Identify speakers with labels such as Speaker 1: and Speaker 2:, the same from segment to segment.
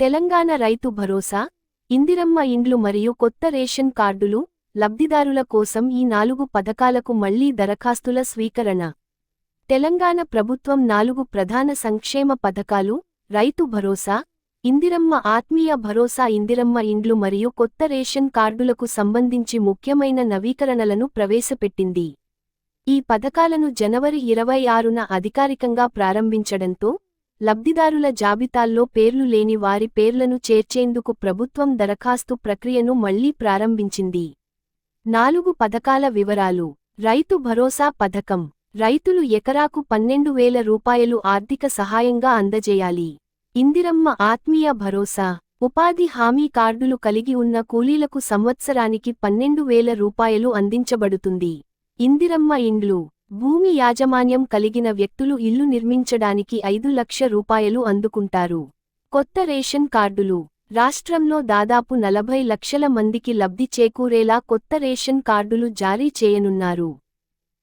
Speaker 1: తెలంగాణ రైతు భరోసా ఇందిరమ్మ ఇండ్లు మరియు కొత్త రేషన్ కార్డులు లబ్ధిదారుల కోసం ఈ నాలుగు పథకాలకు మళ్ళీ దరఖాస్తుల స్వీకరణ. తెలంగాణ ప్రభుత్వం నాలుగు ప్రధాన సంక్షేమ పథకాలు రైతు భరోసా ఇందిరమ్మ ఆత్మీయ భరోసా ఇందిరమ్మ ఇండ్లు మరియు కొత్త రేషన్ కార్డులకు సంబంధించి ముఖ్యమైన నవీకరణలను ప్రవేశపెట్టింది. ఈ పథకాలను జనవరి ఇరవై ఆరున అధికారికంగా ప్రారంభించడంతో లబ్ధిదారుల జాబితాల్లో పేర్లు లేని వారి పేర్లను చేర్చేందుకు ప్రభుత్వం దరఖాస్తు ప్రక్రియను మళ్ళీ ప్రారంభించింది. నాలుగు పథకాల వివరాలు. రైతు భరోసా పథకం. రైతులు ఎకరాకు పన్నెండు వేల రూపాయలు ఆర్థిక సహాయంగా అందజేయాలి. ఇందిరమ్మ ఆత్మీయ భరోసా. ఉపాధి హామీ కార్డులు కలిగి ఉన్న కూలీలకు సంవత్సరానికి పన్నెండు వేల రూపాయలు అందించబడుతుంది. ఇందిరమ్మ ఇండ్లు. భూమి యాజమాన్యం కలిగిన వ్యక్తులు ఇల్లు నిర్మించడానికి ఐదు లక్ష రూపాయలు అందుకుంటారు. కొత్త రేషన్ కార్డులు. రాష్ట్రంలో దాదాపు నలభై లక్షల మందికి లబ్ధి చేకూరేలా కొత్త రేషన్ కార్డులు జారీ చేయనున్నారు.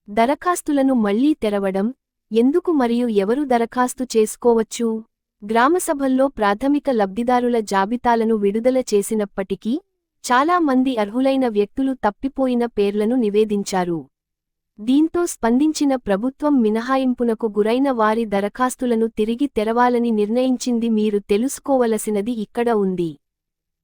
Speaker 1: దరఖాస్తులను మళ్ళీ తెరవడం. ఎందుకు మరియు ఎవరు దరఖాస్తు చేసుకోవచ్చు? గ్రామసభల్లో ప్రాథమిక లబ్ధిదారుల జాబితాలను విడుదల చేసినప్పటికీ చాలా మంది అర్హులైన వ్యక్తులు తప్పిపోయిన పేర్లను నివేదించారు. దీంతో స్పందించిన ప్రభుత్వం మినహాయింపునకు గురైన వారి దరఖాస్తులను తిరిగి తెరవాలని నిర్ణయించింది మీరు తెలుసుకోవలసినది ఇక్కడ ఉంది.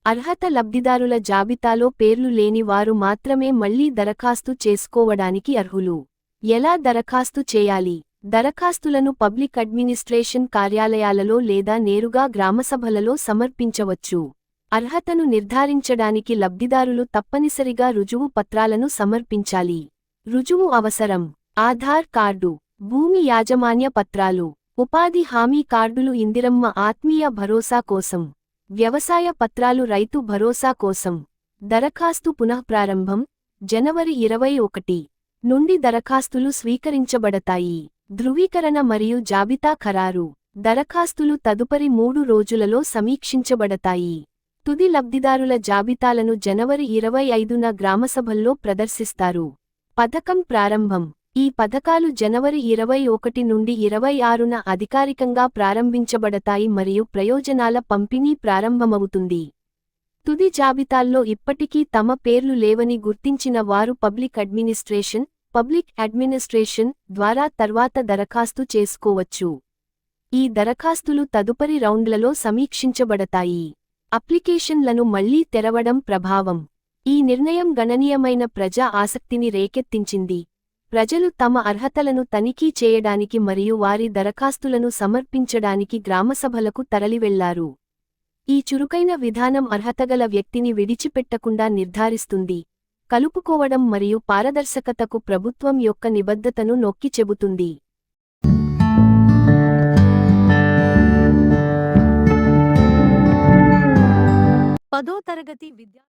Speaker 1: అర్హత లబ్ధిదారుల జాబితాలో పేర్లు లేని వారు మాత్రమే మళ్ళీ దరఖాస్తు చేసుకోవడానికి అర్హులు. ఎలా దరఖాస్తు చేయాలి? దరఖాస్తులను పబ్లిక్ అడ్మినిస్ట్రేషన్ కార్యాలయాలలో లేదా నేరుగా గ్రామసభలలో సమర్పించవచ్చు. అర్హతను నిర్ధారించడానికి లబ్ధిదారులు తప్పనిసరిగా రుజువు పత్రాలను సమర్పించాలి. రుజువు అవసరం. ఆధార్ కార్డు భూమి యాజమాన్య పత్రాలు ఉపాధి హామీ కార్డులు ఇందిరమ్మ ఆత్మీయ భరోసా కోసం. వ్యవసాయ పత్రాలు రైతు భరోసా కోసం. దరఖాస్తు పునఃప్రారంభం జనవరి ఇరవై ఒకటి. నుండి దరఖాస్తులు స్వీకరించబడతాయి. ధృవీకరణ మరియు జాబితా ఖరారు. దరఖాస్తులు తదుపరి మూడు రోజులలో సమీక్షించబడతాయి. తుది లబ్ధిదారుల జాబితాలను జనవరి ఇరవై ఐదున గ్రామసభల్లో ప్రదర్శిస్తారు. పథకం ప్రారంభం. ఈ పథకాలు జనవరి ఇరవై ఒకటి నుండి ఇరవై ఆరున అధికారికంగా ప్రారంభించబడతాయి మరియు ప్రయోజనాల పంపిణీ ప్రారంభమవుతుంది. తుది జాబితాల్లో ఇప్పటికీ తమ పేర్లు లేవని గుర్తించిన వారు పబ్లిక్ అడ్మినిస్ట్రేషన్ పబ్లిక్ అడ్మినిస్ట్రేషన్ ద్వారా తర్వాత దరఖాస్తు చేసుకోవచ్చు. ఈ దరఖాస్తులు తదుపరి రౌండ్లలో సమీక్షించబడతాయి. అప్లికేషన్లను మళ్ళీ తెరవడం ప్రభావం. ఈ నిర్ణయం గణనీయమైన ప్రజా ఆసక్తిని రేకెత్తించింది. ప్రజలు తమ అర్హతలను తనిఖీ చేయడానికి మరియు వారి దరఖాస్తులను సమర్పించడానికి గ్రామసభలకు తరలివెళ్ళారు. ఈ చురుకైన విధానం అర్హతగల వ్యక్తిని విడిచిపెట్టకుండా నిర్ధారిస్తుంది. కలుపుకోవడం మరియు పారదర్శకతకు ప్రభుత్వం యొక్క నిబద్ధతను నొక్కి చెబుతుంది.
Speaker 2: పదో తరగతి విద్యా